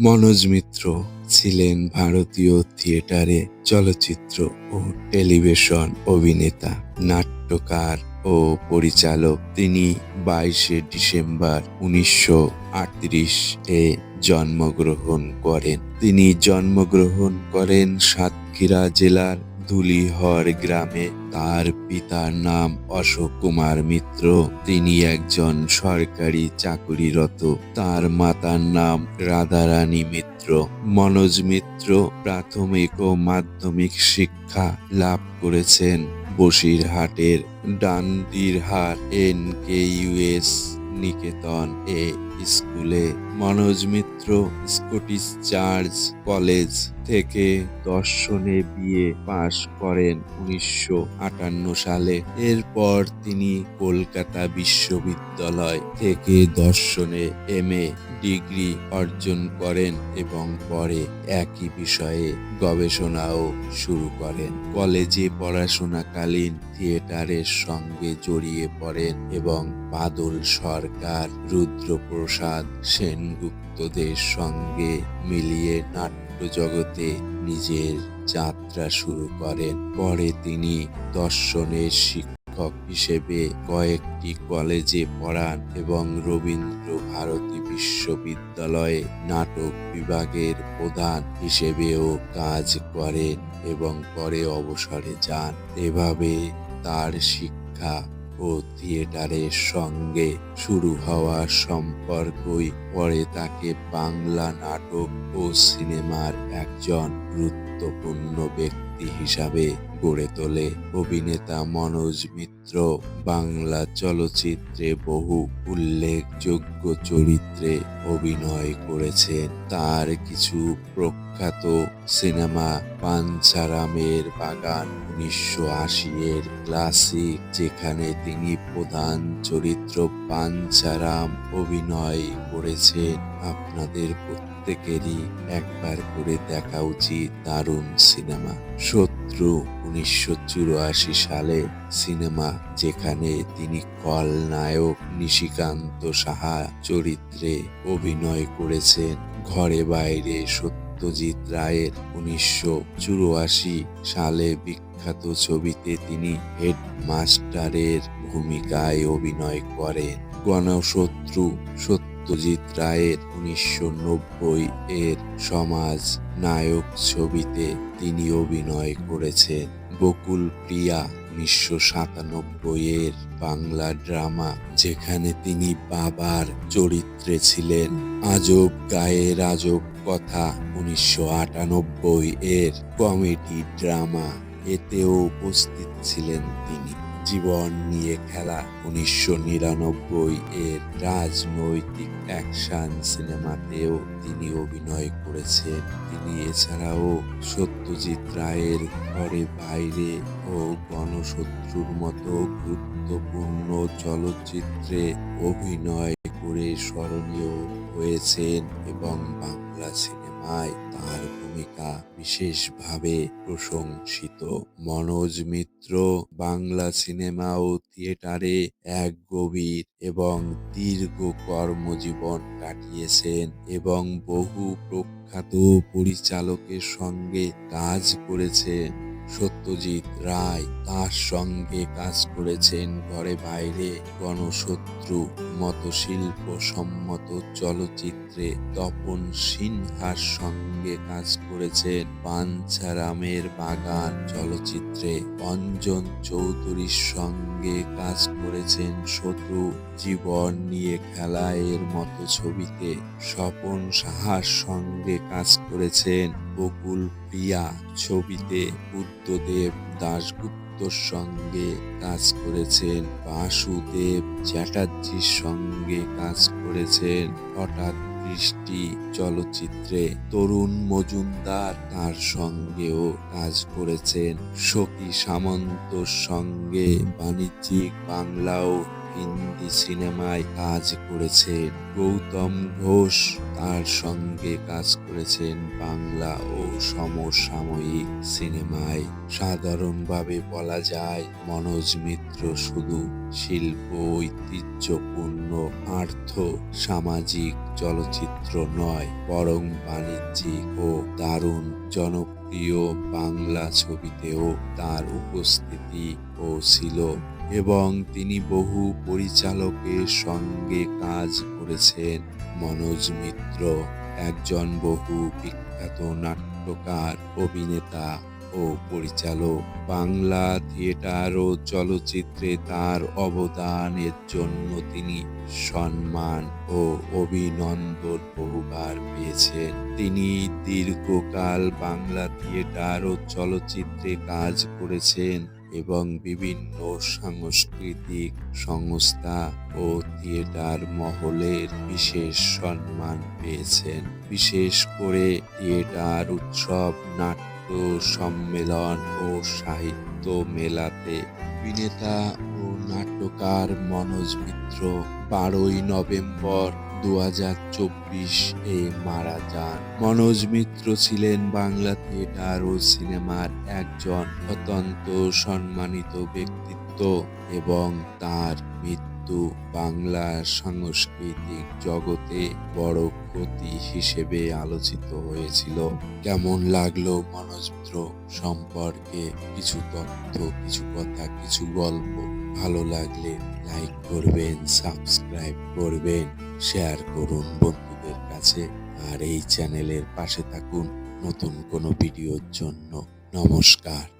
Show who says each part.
Speaker 1: মনোজ মিত্র ছিলেন ভারতীয় থিয়েটারে চলচ্চিত্র ও টেলিভিশন অভিনেতা, নাট্যকার ও পরিচালক। তিনি বাইশে ডিসেম্বর উনিশশো আটত্রিশ এ জন্মগ্রহণ করেন। তিনি জন্মগ্রহণ করেন সাতক্ষীরা জেলার ধুলিহর গ্রামে। তার পিতার নাম অশোক কুমার মিত্র। তিনি একজন সরকারি চাকুরিরত। তার মাতার নাম রাধারানী মিত্র। মনোজ মিত্র প্রাথমিক ও মাধ্যমিক শিক্ষা লাভ করেছেন বসিরহাটের ডান্ডিরহাট এন কে ইউএস নিকেতন এ স্কুলে। Manoj Mitra Scottish Church College থেকে দর্শনে বিয়ে পাশ করেন উনিশশো আটান্ন সালে। এরপর তিনি কলকাতা বিশ্ববিদ্যালয় থেকে দর্শনে এম এ ডিগ্রি অর্জন করেন এবং পরে একই বিষয়ে গবেষণাও শুরু করেন। কলেজে পড়াশোনাকালীন থিয়েটারের সঙ্গে জড়িয়ে পড়েন এবং বাদল সরকার রুদ্রপ্রসাদ সেনগুপ্তদের সঙ্গে মিলিয়ে নাট্য জগতে নিজের যাত্রা শুরু করেন। পরে তিনি দর্শনের শিক্ষক হিসেবে কয়েকটি কলেজে পড়ান এবং রবীন্দ্র ভারতী বিশ্ববিদ্যালয়ে নাটক বিভাগের প্রধান হিসেবেও কাজ করেন এবং পরে অবসরে যান। এভাবে তার শিক্ষা ও থিয়েটারের সঙ্গে শুরু হওয়া সম্পর্কই পরে তাকে বাংলা নাটক ও সিনেমার একজন গুরুত্বপূর্ণ ব্যক্তি হিসাবে গড়ে তোলে। অভিনেতা মনোজ মিত্র, বাংলা চলচ্চিত্রে বহু উল্লেখযোগ্য চরিত্রে অভিনয় করেছেন। তার কিছু প্রখ্যাত সিনেমা পাঞ্চারামের বাগান উনিশশো আশি এর ক্লাসিক, যেখানে তিনি প্রধান চরিত্র পাঞ্চারাম অভিনয় করেছেন। আপনাদের প্রত্যেকেরই একবার করে দেখা উচিত দারুণ সিনেমা। শত্রু উনিশশো চুরাশি সালে সিনেমা, যেখানে তিনি কলনায়ক নিশিকান্ত সাহা চরিত্রে অভিনয় করেছেন। ঘরে বাইরে সত্যজিৎ রায়ের উনিশশো চুরাশি সালে বিখ্যাত ছবিতে তিনি হেডমাস্টারের ভূমিকায় অভিনয় করেন। গণশত্রু সত্যজিৎ রায়ের উনিশশো নব্বই এর সমাজ নায়ক ছবিতে তিনি অভিনয় করেছেন। বকুল প্রিয়া উনিশশো সাতানব্বই এর বাংলা ড্রামা, যেখানে তিনি বাবার চরিত্রে ছিলেন। আজব গায়ের আজব কথা উনিশশো আটানব্বই এর কমেডি ড্রামা এতেও উপস্থিত ছিলেন তিনি। জীবন নিয়ে খেলা উনিশশো নিরানব্বই এর রাজনৈতিক অ্যাকশন সিনেমাতেও তিনি অভিনয় করেছেন। তিনি এছাড়াও সত্যজিৎ রায়ের ঘরে বাইরে ও গণশত্রুর মতো গুরুত্বপূর্ণ চলচ্চিত্রে অভিনয় করে স্মরণীয় হয়েছেন এবং বাংলা সিনেমায় তার ভূমিকা বিশেষভাবে প্রশংসিত। মনোজ মিত্র বাংলা সিনেমা ও থিয়েটারে এক গভীর এবং দীর্ঘ কর্মজীবন কাটিয়েছেন এবং বহু প্রখ্যাত পরিচালকের সঙ্গে কাজ করেছেন। সত্যজিৎ রায় তার সঙ্গে কাজ করেছেন ঘরে বাইরে। গণশত্রু মতো শিল্প সম্মত চলচ্চিত্রে তপন সিনহার সঙ্গে কাজ করেছেন পাঞ্চারামের বাগান চলচ্চিত্রে। অঞ্জন চৌধুরীর সঙ্গে কাজ করেছেন শত্রু জীবন নিয়ে খেলা এর মতো ছবিতে। স্বপন সাহার সঙ্গে কাজ করেছেন বকুল প্রিয়া ছবিতে বুদ্ধদেব দাশগুপ্তর সঙ্গে কাজ করেছেন। বাসুদেব চ্যাটার্জির সঙ্গে কাজ করেছেন। হঠাৎ বৃষ্টি চলচ্চিত্রে তরুণ মজুমদার তার সঙ্গেও কাজ করেছেন। সখী সামন্তর সঙ্গে বাণিজ্যিক বাংলা ও হিন্দি সিনেমায় কাজ করেছেন। গৌতম ঘোষ তার সঙ্গে কাজ করেছেন বাংলা ও সমসাময়িক সিনেমায়। সাধারণভাবে বলা যায়, মনোজ মিত্র শুধু শিল্প, ঐতিহ্যপূর্ণ, আর্থ, সামাজিক চলচ্চিত্র নয়, বরং বাণিজ্যিক ও দারুণ জনপ্রিয় বাংলা ছবিতেও তার উপস্থিতি ও ছিল। এবং তিনি বহু পরিচালকের সঙ্গে কাজ করেছেন। মনোজ মিত্র, একজন বহু বিখ্যাত নাট্যকার, অভিনেতা ও পরিচালক। বাংলা থিয়েটার ও চলচ্চিত্রে তার অবদানের জন্য তিনি সম্মান ও অভিনন্দন বহুবার পেয়েছেন। তিনি দীর্ঘকাল বাংলা থিয়েটার ও চলচ্চিত্রে কাজ করেছেন। এবং বিভিন্ন সাংস্কৃতিক সংস্থা ও থিয়েটার মহলের বিশেষ সম্মান পেয়েছেন। বিশেষ করে থিয়েটার, উৎসব, নাট্য সম্মেলন ও সাহিত্য মেলাতে অভিনেতা ও নাট্যকার মনোজ মিত্র বারোই নভেম্বর দু হাজার চব্বিশ এ মারা যান। মনোজ মিত্র ছিলেন বাংলা থিয়েটার ও সিনেমার একজন অত্যন্ত সম্মানিত ব্যক্তিত্ব এবং তার মৃত্যু বাংলা সাংস্কৃতিক জগতে বড় ক্ষতি হিসেবে আলোচিত হয়েছিল। কেমন লাগল মনোজ মিত্র সম্পর্কে? কিছু তথ্য, কিছু কথা, কিছু গল্প? ভালো লাগলে লাইক করবেন, সাবস্ক্রাইব করবেন। শেয়ার করুন বন্ধুদের কাছে আর এই চ্যানেলের পাশে থাকুন নতুন কোনো ভিডিওর জন্য। নমস্কার।